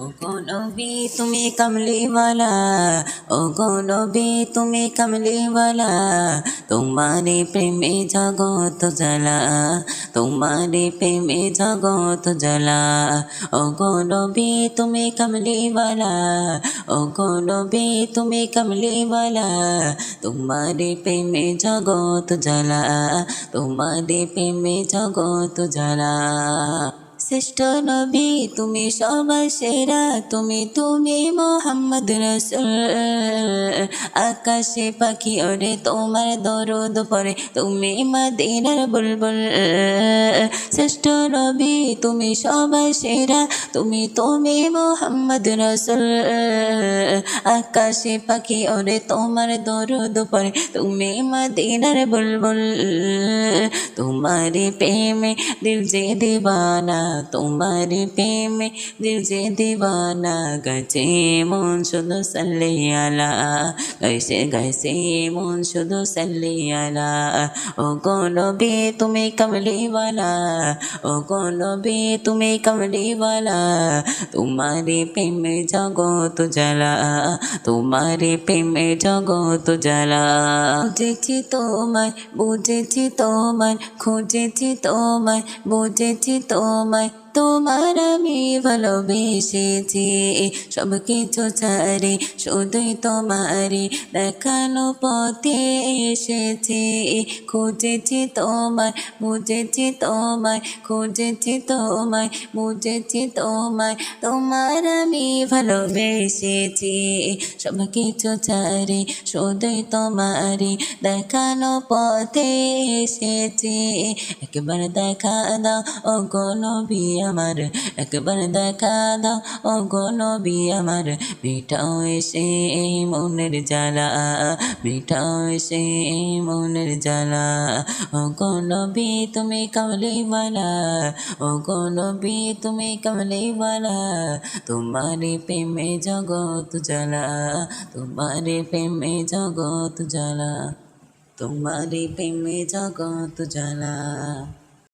ও নবী, তুমি কমলিওয়ালা। ও নবী, তুমি কমলিওয়ালা। তোমারে প্রেমে জগত জ্বালা। তোমারে প্রেমে জগত জ্বালা। ও নবী, তুমি কমলিওয়ালা। ও নবী, তুমি কমলিওয়ালা। তোমারে প্রেমে জগত জ্বালা। তোমারে প্রেমে জগত জ্বালা। শ্রেষ্ঠ নবী, তুমি সবার সেরা, তুমি তুমি মোহাম্মদ রসুল আকাশে পাখি ওরে তোমার দরদ পরে তুমি মদিনার বুলবুল। শ্রেষ্ঠ নবী, তুমি সবার সেরা, তুমি তুমি মোহাম্মদ রসুল আকাশে পাখি ওরে তোমার দরদ পরে তুমি মদিনার বুলবুল। তোমারে প্রেমে দিল যে দিবানা। তোমার প্রেমে দিল যে দিবানা গেছে মন শুধু সাল্লি আলা গাইছে গাইছে মন শুধু সাল্লি আলা ও গো নবী তুমি কমলিওয়ালা ও গো নবী তুমি কমলিওয়ালা তোমারে প্রেমে জগত জ্বালা তোমারে প্রেমে জগত জ্বালা বুঝেছি তোমায় বুঝেছি তোমায় খুঁজেছি তোমায় বুঝেছি তোমায় い。তোমার আমি ভালোবেসেছি। সব কিছু ছাড়ি, শুধুই তোমারই দেখানো পথে এসেছি। খুঁজেছি তোমায় বুঝেছি তোমায় খুঁজেছি তোমায় বুঝেছি তোমায় তোমার আমি ভালোবেসেছি। সব কিছু ছাড়ি, শুধুই তোমারই দেখানো পথে এসেছি। একবার দেখা দাও, ও নবী আমার, একবার দেখা দাও ও নবী আমার। মিঠাও এসে এই মনের জ্বালা মিঠাও এসে এই মনের জ্বালা। ও নবী তুমি কমলিওয়ালা ও নবী তুমি কমলিওয়ালা তোমারে প্রেমে জগৎ জ্বালা, তোমারে প্রেমে জগৎ জ্বালা, তোমারে প্রেমে জগৎ জ্বালা।